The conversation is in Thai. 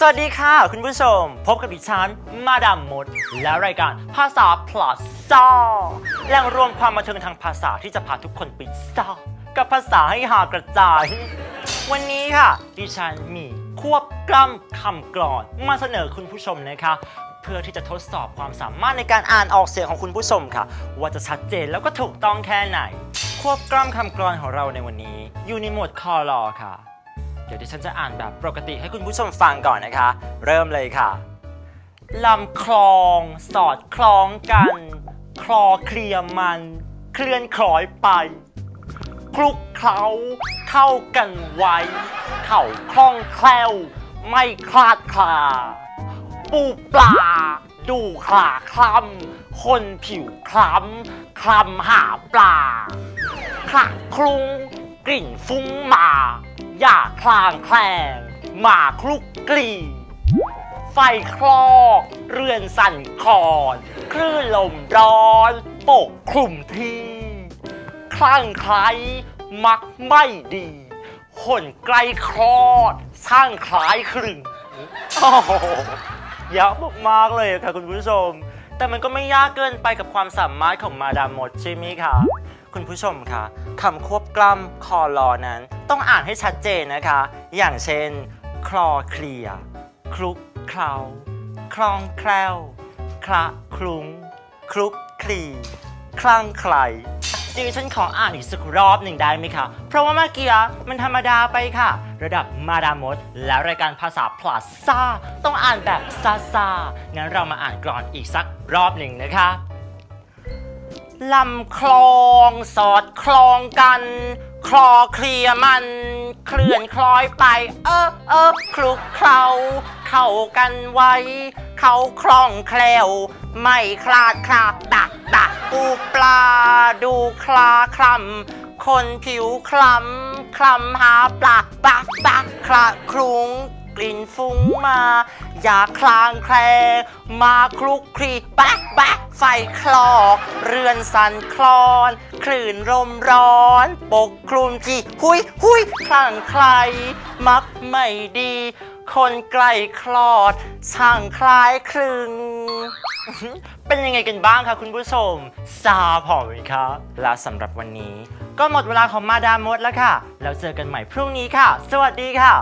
สวัสดีค่ะ คุณผู้ชม พบกับดิฉันมาดามมด และรายการภาษา plus ซ่าแหล่งรวมความบันเทิงทางภาษาที่จะพาทุกคนไปซ่ากับภาษาให้หากระจาย วันนี้ค่ะ ดิฉันมีควบกล้ำคำกรอนมาเสนอคุณผู้ชมนะคะ เพื่อที่จะทดสอบความสามารถในการอ่านออกเสียงของคุณผู้ชมค่ะ ว่าจะชัดเจนแล้วก็ถูกต้องแค่ไหน ควบกล้ำคำกรอนของเราในวันนี้ อยู่ในหมดคอรอค่ะ เดี๋ยวดิฉันจะอ่านแบบปกติให้คุณผู้ชมฟังก่อนนะคะ เริ่มเลยค่ะลำคลองสอดคล้องกัน คลอเคลียมัน เคลื่อนคล้อยไป คลุกเคล้าเข้ากันไว้ เข่าคล่องแคล่ว ไม่คลาดคลา ปูปลา ดูขลาคลำคนผิวคล้ำคลำหาปลาคละคลุ้งกลิ่นฟุ้งมา อย่าคลางแคลงหมาคลุกกลี ไฟคลอกเรือนสั่นคลอนคลื่นลมร้อนปกคลุมที่ คลั่งไคล้มักไม่ดีคนใกลคลอด สร้างคล้ายคลึงโอ้โหยากมากๆเลยค่ะคุณผู้ชม แต่มันก็ไม่ยากเกินไปกับความสามารถของมาดามมดใช่ไหมคะคุณผู้ชมคะคำควบกล้ำคอลอนั้น ต้องอ่านให้ชัดเจนนะคะ อย่างเช่น คลอเคลียคลุกเคล้าคลองแคล่วคละคลุ้ง คลุกคลี คลั่งไคล ดิฉันขออ่านอีกสักรอบหนึ่งได้ไหมคะ เพราะว่าเมื่อกี้มันธรรมดาไปค่ะ ระดับมาดามดและรายการภาษาพลัสซ่าต้องอ่านแบบซาซางั้นเรามาอ่านกรอนอีกสักรอบหนึ่งนะคะลำคลองสอดคล้องกัน คลอเคลียมัน เคลื่อนคล้อยไป เออเออคลุกเคล้าเข้ากันไว้ เขาคล่องแคล่ว ไม่คลาดคลาตักตักปูปลา ดูคลาคลำคนผิวคล้ำคลำหาปลาปักปักคละคลุ้งกลิ่นฟุ้งมา อย่าคลางแคลงมาคลุกคลีแป๊กแป๊กไฟคลอก เรือนสั่นคลอน คลื่นลมร้อน ปกคลุมที่หุยหุยคลั่งใครมักไม่ดี คนใกล้คลอด ช่างคล้ายคลึง เป็นยังไงกันบ้างคะคุณผู้ชมซาพอไหมคะและสำหรับวันนี้ ก็หมดเวลาของมาดามมดแล้วค่ะ แล้วเจอกันใหม่พรุ่งนี้ค่ะ สวัสดีค่ะ